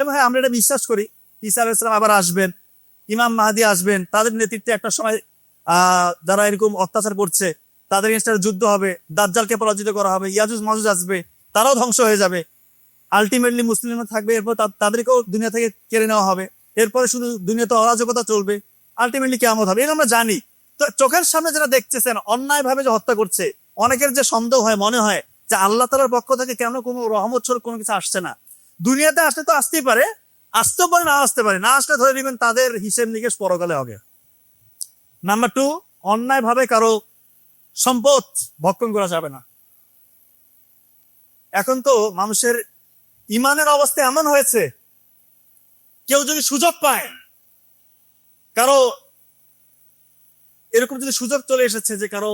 এবং হ্যাঁ আমরা এটা বিশ্বাস করি। ঈসা আলাইসালাম আবার আসবেন, ইমাম মাহাদি আসবেন, তাদের নেতৃত্বে একটা সময় যারা এরকম অত্যাচার করছে, তাদের এগেনস্টে যুদ্ধ হবে, দাজ্জালকে পরাজিত করা হবে, ইয়াজুজ মাজুজ আসবে, তারাও ধ্বংস হয়ে যাবে। আলটিমেটলি মুসলিমরা থাকবে, এরপর তাদেরকেও দুনিয়া থেকে কেড়ে নেওয়া হবে। এরপরে শুধু দুনিয়াতে অরাজকতা চলবে, আলটিমেটলি কেমন হবে এটা আমরা জানি। তো চোখের সামনে যারা দেখতেছেন অন্যায় ভাবে যে হত্যা করছে, অনেকের যে সন্দেহ হয়, মনে হয় যে আল্লাহ তালার পক্ষ থেকে কেন কোনো রহমত ছড় কোনো কিছু আসছে না। দুনিয়াতে আসলে তো আসতেই পারে, আসতেও পারে না আসতে পারে। না আসলে ধরে নেবেন তাদের হিসেব নিকেশ পরকালে হবে। নাম্বার টু অন্যায় ভাবে কারও সম্পদ ভক্ষণ করা যাবে না। এখন তো মানুষের ইমানের অবস্থা এমন হয়েছে, কেউ যদি সুযোগ পায়, কারও এরকম যদি সুযোগ চলে এসেছে যে কারও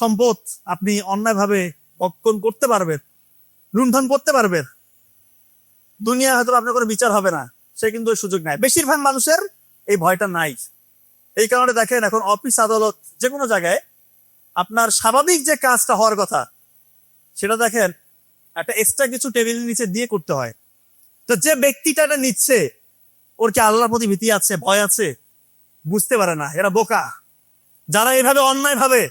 সম্পদ আপনি অন্যায়ভাবে ভক্ষণ করতে পারবেন, লুণ্ঠন করতে পারবেন দুনিয়া হয়তো আপনার কোনো বিচার হবে না, সে কিন্তু ওই সুযোগ নাই। বেশিরভাগ মানুষের এই ভয়টা নাই। এই কারণে দেখেন এখন অফিস আদালত যে কোনো জায়গায় আপনার স্বাভাবিক যে কাজটা হওয়ার কথা, সেটা দেখেন, একটা এক্সট্রা কিছু টেবিলের নিচে দিয়ে করতে হয়। তো যে ব্যক্তিটা এটা নিচ্ছে, ওর কি আল্লাহর প্রতি ভীতি আছে, ভয় আছে? বুঝতে পারে না, এরা বোকা। যারা এভাবে অন্যায় ভাবে,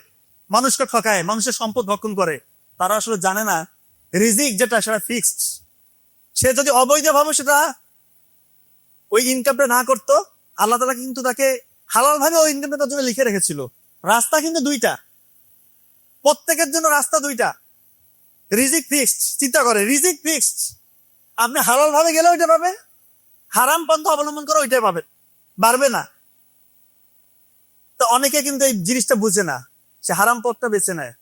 মানুষকে ঠকায়, মানুষের সম্পদ ভক্ষণ করে, তারা আসলে জানে না, রিজিক যেটা, সেটা ফিক্সড সে যদি অবৈধভাবে সেটা ওই ইনকামটা না করতো, আল্লাহ তালা কিন্তু তাকে হালাল ভাবে ওই ইনকামটা জন্য লিখে রেখেছিল। রাস্তা কিন্তু দুইটা। প্রত্যেকের জন্য রাস্তা দুইটা। রিজিক ফিক্সড চিন্তা করে রিজিক ফিক্সড আপনি হালাল ভাবে গেলে ওইটা পাবেন, হারাম পন্থা অবলম্বন করে ওইটাই পাবেন। বাড়বে না। তো অনেকে কিন্তু এই জিনিসটা বুঝে না। সে হারাম পথটা বেছে নেয়।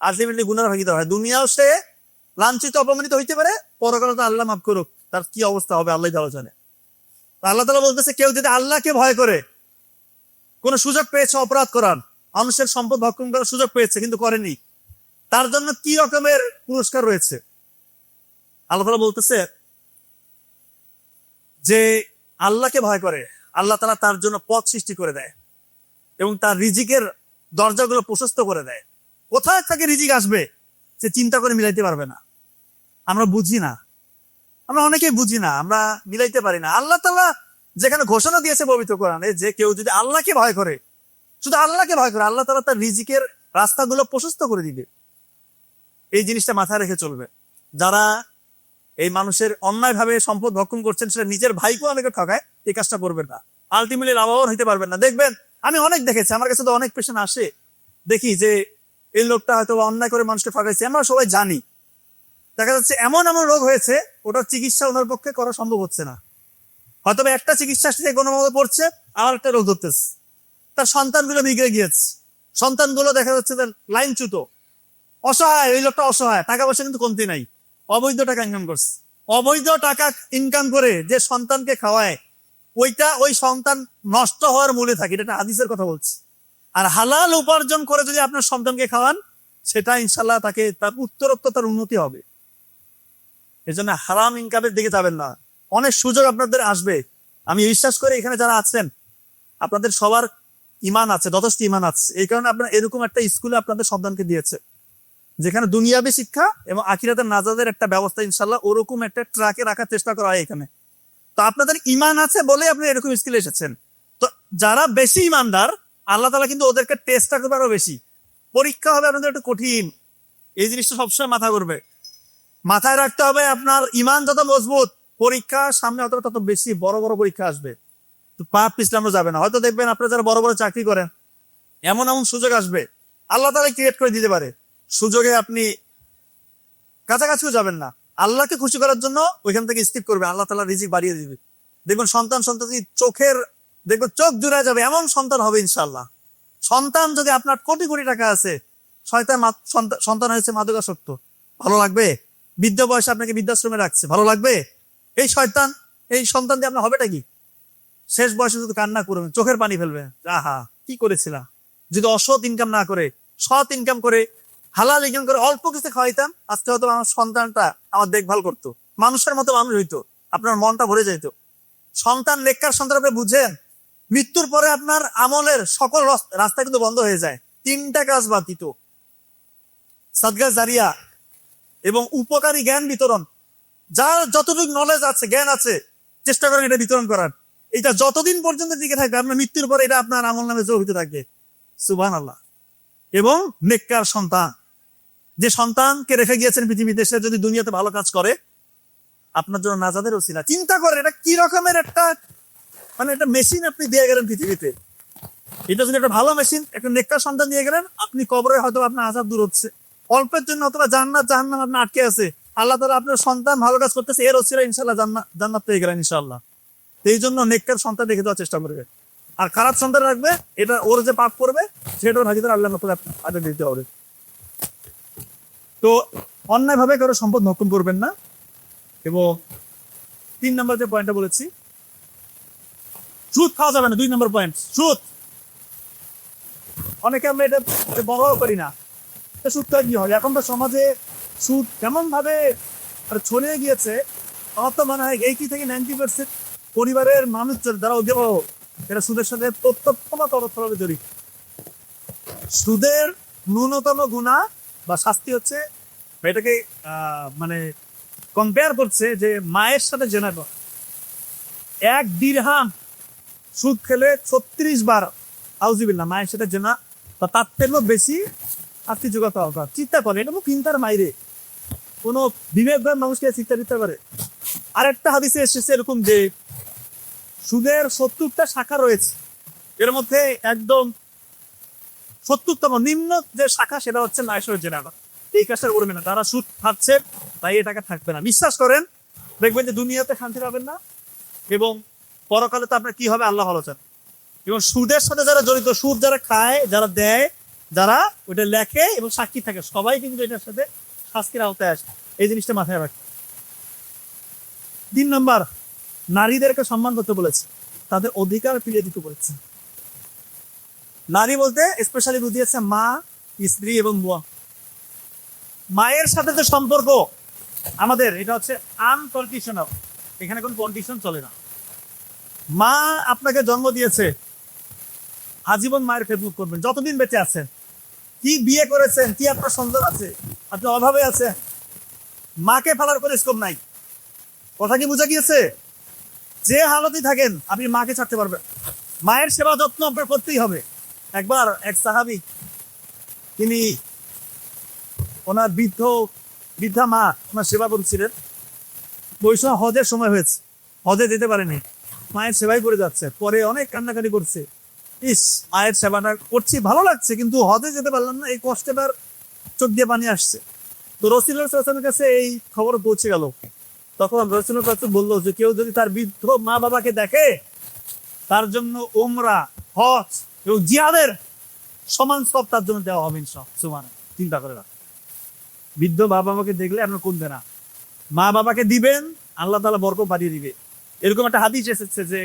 আলটিমেটলি গুনার ভাগিতে হয়। দুনিয়াও সে লাঞ্ছিত, অপমানিত হইতে পারে, পরকালে তো আল্লাহ মাফ করুক। তার কি অবস্থা হবে, আল্লাহ ভালো জানে। আল্লাহ তালা বলতেছে, কেউ যদি আল্লাহকে ভয় করে, কোন সুযোগ পেয়েছে অপরাধ করার, মানুষের সম্পদ ভক্ষণ করার সুযোগ পেয়েছে, কিন্তু করেনি, তার জন্য কি রকমের পুরস্কার রয়েছে? আল্লাহ তালা বলতেছে, যে আল্লাহকে ভয় করে, আল্লাহ তালা তার জন্য পথ সৃষ্টি করে দেয় এবং তার রিজিকের দরজাগুলো প্রশস্ত করে দেয়। কোথায় তাকে রিজিক আসবে, সে চিন্তা করে মিলাইতে পারবে না। আমরা বুঝি না। আমরা অনেকেই বুঝি না, আমরা মিলাইতে পারি না। আল্লাহ তালা যেখানে ঘোষণা দিয়েছে পবিত্র কোরআনে যে কেউ যদি আল্লাহকে ভয় করে, শুধু আল্লাহকে ভয় করে, আল্লাহ তালা তার রিজিকের রাস্তাগুলো প্রশস্ত করে দিবে। এই জিনিসটা মাথায় রেখে চলবে। যারা এই মানুষের অন্যায়ভাবে সম্পদ ভক্ষণ করছেন, সেটা নিজের ভাইকেও অনেকে ঠকায়, এই কাজটা করবেন না। আলটিমেটলি লাভবান হইতে পারবেন না। দেখবেন, আমি অনেক দেখেছি, আমার কাছে তো অনেক পেশেন্ট আসে। দেখি যে, এই লোকটা হয়তো অন্যায় করে মানুষকে ঠকাইছে, আমরা সবাই জানি। দেখা যাচ্ছে এমন এমন রোগ হয়েছে, ওটার চিকিৎসা ওনার পক্ষে করা সম্ভব হচ্ছে না। হয়তো একটা চিকিৎসা সে কোনো মতো পড়ছে আর একটা রোগ ধরতেছে। তার সন্তানগুলো বিগড়ে গিয়েছে। সন্তানগুলো দেখা যাচ্ছে তার লাইনচ্যুত অসহায়, ওই লোকটা অসহায়, টাকা পয়সা কিন্তু কমতি নাই। অবৈধ টাকা ইনকাম করছে। অবৈধ টাকা ইনকাম করে যে সন্তানকে খাওয়ায়, ওইটা ওই সন্তান নষ্ট হওয়ার মূলে থাকে, এটা হাদিসের কথা বলছি। আর হালাল উপার্জন করে যদি আপনার সন্তানকে খাওয়ান, সেটা ইনশাল্লাহ তাকে তার উত্তরোত্তর তার উন্নতি হবে। এই জন্য হারাম ইনকামের দিকে যাবেন না। অনেক সুযোগ আপনাদের আসবে। আমি বিশ্বাস করি এখানে যারা আছেন, আপনাদের সবার ইমান আছে, যথেষ্ট ইমান আছে। এই কারণে আপনার এরকম একটা স্কুলে আপনাদের সন্তানকে দিয়েছে। যেখানে দুনিয়াবী শিক্ষা এবং আখিরাতের নাজাদের একটা ব্যবস্থা ইনশাল্লাহ ওরকম একটা ট্রাকে রাখার চেষ্টা করা হয় এখানে। তো আপনাদের ইমান আছে বলে আপনি এরকম স্কুলে এসেছেন। তো যারা বেশি ইমানদার, আল্লাহ তালা কিন্তু ওদেরকে টেস্টটা করবে আরও বেশি। পরীক্ষা হবে আপনাদের একটু কঠিন। এই জিনিসটা সবসময় মাথা করবে মাথায় রাখতে হবে আপনার ইমান যত মজবুত, পরীক্ষা সামনে অত তত বেশি বড় বড় পরীক্ষা আসবে। তো পাপ পিছলানো যাবে না। হয়তো দেখবেন আপনারা যারা বড় বড় চাকরি করেন, এমন এমন সুযোগ আসবে, আল্লাহ তালা ক্রিয়েট করে দিতে পারে। সুযোগে আপনি কাছাকাছিও যাবেন না। আল্লাহকে খুশি করার জন্য ওইখান থেকে স্কিপ করবে আল্লাহ তালা রিজিক বাড়িয়ে দিবে। দেখবেন সন্তান সন্ততি চোখের, দেখবেন চোখ জুড়ে যাবে, এমন সন্তান হবে ইনশাল্লাহ সন্তান যদি আপনার কোটি কোটি টাকা আছে সন্তান হয়েছে মাদকাসক্ত। ভালো লাগবে? বৃদ্ধ বয়সে আপনাকে বৃদ্ধাশ্রমে রাখছে। ভালো লাগবে? এই শয়তান, এই সন্তান দিয়ে আপনার হবেটা কি? শেষ বয়সে যদি কান্না করবেন চোখের পানি ফেলবে। আহা, কি করেছিলাম যদি অসৎ ইনকাম না করে, সৎ ইনকাম করে, হালাল ইনকাম করে অল্প কিছু খাওয়াইতাম, আজকে হয়তো আমার সন্তানটা আমার দেখভাল করতো। মানুষের মতো মানুষ হইতো, আপনার মনটা ভরে যেত সন্তান লেখার সন্তান আপনি বুঝেন? মৃত্যুর পরে আপনার আমলের সকল রস- রাস্তা কিন্তু বন্ধ হয়ে যায়। তিনটা কাজ বাতিত সাদগা জারিয়া এবং উপকারী জ্ঞান বিতরণ। যার যতটুকু নলেজ আছে, জ্ঞান আছে, চেষ্টা করেন এটা বিতরণ করার। এটা যতদিন পর্যন্ত টিকে থাকবে আপনার মৃত্যুর পরে এটা আপনার আমল নামে যোগ হতে থাকবে। সুবান আল্লাহ এবং নেককার সন্তান। যে সন্তানকে রেখে গিয়েছেন পৃথিবীতে, সে যদি দুনিয়াতে ভালো কাজ করে, আপনার জন্য নাজাদের ওসিলা। চিন্তা করেন, এটা কি রকমের একটা মানে একটা মেশিন আপনি দিয়ে গেলেন পৃথিবীতে? এটা যদি একটা ভালো মেশিন একটা নেককার সন্তান দিয়ে গেলেন, আপনি কবরে হয়তো আপনার আজাদ দূর হচ্ছে। অল্পের জন্য অথবা জান্নাত, জাহান্নাম আপনার আটকে আছে। আল্লাহ তালা আপনার সন্তান ভালো কাজ করতেছে, এর ওসিলা ইনশাল্লাহ জান্নাত জান্নাত পেয়ে গেলেন ইনশাল্লাহ এই জন্য নেককার সন্তান রেখে দেওয়ার চেষ্টা করবে। আর খারাপ সন্তান রাখবে, এটা ওর যে পাপ করবে, সেটাও হাজিদের আল্লাহ নতুন আগে দিতে হবে। তো অন্যায় ভাবে কারও সম্পদ নকল করবেন না। এবং তিন নম্বর যে পয়েন্টটা বলেছি, সুদ খাওয়া যাবে না, দুই নম্বর পয়েন্ট সুদ। অনেকে আমরা এটা বড় করি না। এটা সুদ কি হয় এখন তো সমাজে সুদ কেমন ভাবে ছড়িয়ে গিয়েছে, আমার তো মনে হয় এইটি থেকে নাইনটি পার্সেন্ট পরিবারের মানুষজন যারা অভিভাবক, এরা সুদের সাথে প্রত্যক্ষ বা জড়িত সুদের ন্যূনতম গুণা বা শাস্তি হচ্ছে এটাকে মানে কম্পেয়ার করছে যে মায়ের সাথে জেনা করা। এক দিরহাম সুদ খেলে ছত্রিশ বার আউজিবিল্লা মায়ের সাথে জেনা বা তার থেকেও বেশি যোগ্যতা অভাব চিন্তা করে, এটা চিন্তার মাইরে। কোনো বিবেকবান মানুষকে চিন্তা দিতে পারে। আরেকটা হাদিসে এসেছে এরকম যে, সুদের সত্তরটা শাখা রয়েছে। এর মধ্যে একদম সত্তরতম নিম্ন যে শাখা, সেটা হচ্ছে নাইশর জেনাবা এই কাজটা করবে না। তারা সুদ খাচ্ছে, তাই এ টাকা থাকবে না। বিশ্বাস করেন, দেখবেন যে দুনিয়াতে শান্তি পাবেন না এবং পরকালে তো আপনার কি হবে? আল্লাহ ভালো চান এবং সুদের সাথে যারা জড়িত, সুদ যারা খায়, যারা দেয় যারা ওইটা লেখে এবং সাক্ষী থাকে, সবাই কিন্তু এটার সাথে শাস্তির আওতায় আসে। এই জিনিসটা মাথায় রাখে। তিন নম্বর, নারীদেরকে সম্মান করতে বলেছে। তাদের অধিকার ফিরিয়ে দিতে বলেছে। নারী বলতে স্পেশালি বুঝিয়েছে মা, স্ত্রী এবং বুয়া মায়ের সাথে যে সম্পর্ক, আমাদের এটা হচ্ছে আনকন্ডিশনাল এখানে কোনো কন্ডিশন চলে না। মা আপনাকে জন্ম দিয়েছে, আজীবন মায়ের ফেসবুক করবেন। যতদিন বেঁচে আছেন কি বিয়ে করেছেন? কি আপনার সন্তান আছে? আপনি অভাবে আছে মাকে ফেলার কোনো স্কোপ নাই। কথা কি বোঝা গিয়েছে? যে হালতই থাকেন, আপনি মাকে ছাড়তে পারবেন। মায়ের সেবা যত্ন আপনার করতেই হবে। একবার এক সাহাবি, তিনি ওনার বৃদ্ধ, বৃদ্ধা মা ওনার সেবা করছিলেন। ওই হজের সময় হয়েছে। হজে যেতে পারেনি। মায়ের সেবাই করে যাচ্ছে। পরে অনেক কান্নাকাটি করছে। ইস, মায়ের সেবাটা করছি, ভালো লাগছে, কিন্তু হজে যেতে পারলাম না, এই কষ্টে তার চোখ দিয়ে পানি আসছে। তো রসিলের কাছে এই খবর পৌঁছে গেল। তখন রসুল বলল যে, কেউ যদি তার বৃদ্ধ মা বাবাকে দেখে, তার জন্য ওমরা হজ এবং জিহাদের সমান সব তার জন্য দেওয়া হবে সমান চিন্তা করে রাখ। বৃদ্ধ মা বাবাকে দেখলে আপনার কমবে না মা বাবাকে দিবেন, আল্লাহ তালা বরক বাড়িয়ে দিবে। এরকম একটা হাদিস এসেছে যে